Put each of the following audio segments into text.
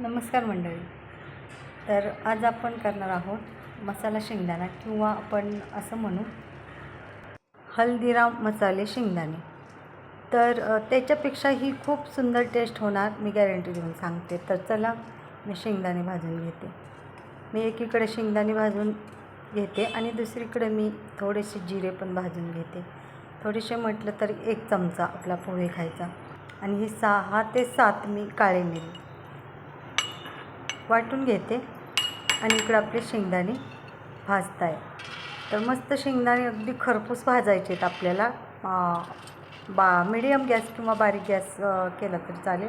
नमस्कार मंडळी. तर आज आपण करणार आहोत मसाला शेंगदाणा किंवा आपण असं म्हणू हल्दीराम मसाले शेंगदाणे. तर त्याच्यापेक्षा ही खूप सुंदर टेस्ट होणार मी गॅरंटी देऊन सांगते. तर चला मी शेंगदाणे भाजून घेते. मी एकीकडे शेंगदाणे भाजून घेते आणि दुसरीकडे मी थोडेसे जिरे पण भाजून घेते. थोडेसे म्हटलं तर एक चमचा आपला पोहे खायचा. आणि हे सहा ते सात मी काळे मिरी. वाटून घेते आणि इकडं आपले शेंगदाणे भाजताय. तर मस्त शेंगदाणे अगदी खरपूस भाजायचे आहेत आपल्याला. बा मिडियम गॅस किंवा बारीक गॅस केला तरी चालेल.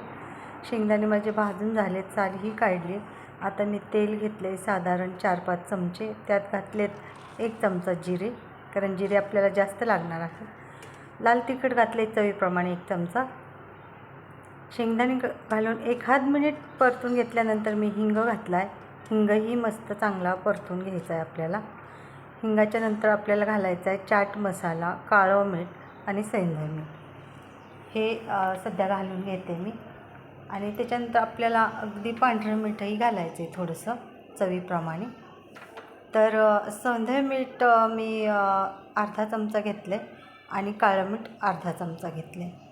शेंगदाणे माझे भाजून झाले चालही काढली. आता मी तेल घेतले साधारण चार पाच चमचे. त्यात घातलेत एक चमचा जिरे कारण जिरे आपल्याला जास्त लागणार आहे. लाल तिखट घातले चवीप्रमाणे एक चमचा. शेंगदाणे घालून एखाद मिनिट परतून घेतल्यानंतर मी हिंग घातला आहे हिंगही मस्त चांगला परतून घ्यायचा आहे आपल्याला. हिंगाच्या नंतर आपल्याला घालायचा आहे चाट मसाला काळं मीठ आणि सैंधव मीठ. हे सध्या घालून घेते मी. आणि त्याच्यानंतर आपल्याला अगदी पांढरं मीठही घालायचं आहे थोडंसं चवीप्रमाणे. तर अ, मीठ मी अर्धा चमचा घेतलं आहे आणि काळं मीठ अर्धा चमचा घेतलं आहे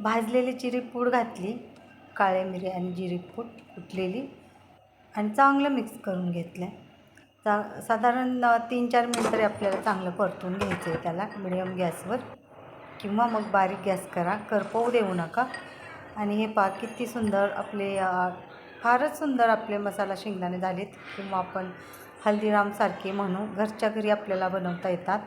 भाजलेली चिरीपूड घातली काळे मिरी आणि जिरीपूड कुटलेली आणि चांगलं मिक्स करून घेतलं. आहे चा साधारण तीन चार मिनिट तरी आपल्याला चांगलं परतून घ्यायचं आहे त्याला मिडियम गॅसवर. किंवा मग बारीक गॅस करा करपवू देऊ नका. आणि हे पा किती सुंदर आपले फारच सुंदर आपले मसाला शेंगदाणे झालेत. किंवा आपण हल्दीरामसारखे म्हणू घरच्या घरी आपल्याला बनवता येतात.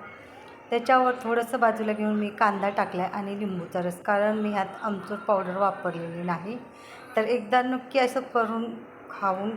त्याच्यावर थोडंसं बाजूला घेऊन मी कांदा टाकला आहे आणि लिंबूचा रस कारण मी ह्यात आमचूर पावडर वापरलेली नाही. तर एकदा नक्की असं करून खाऊन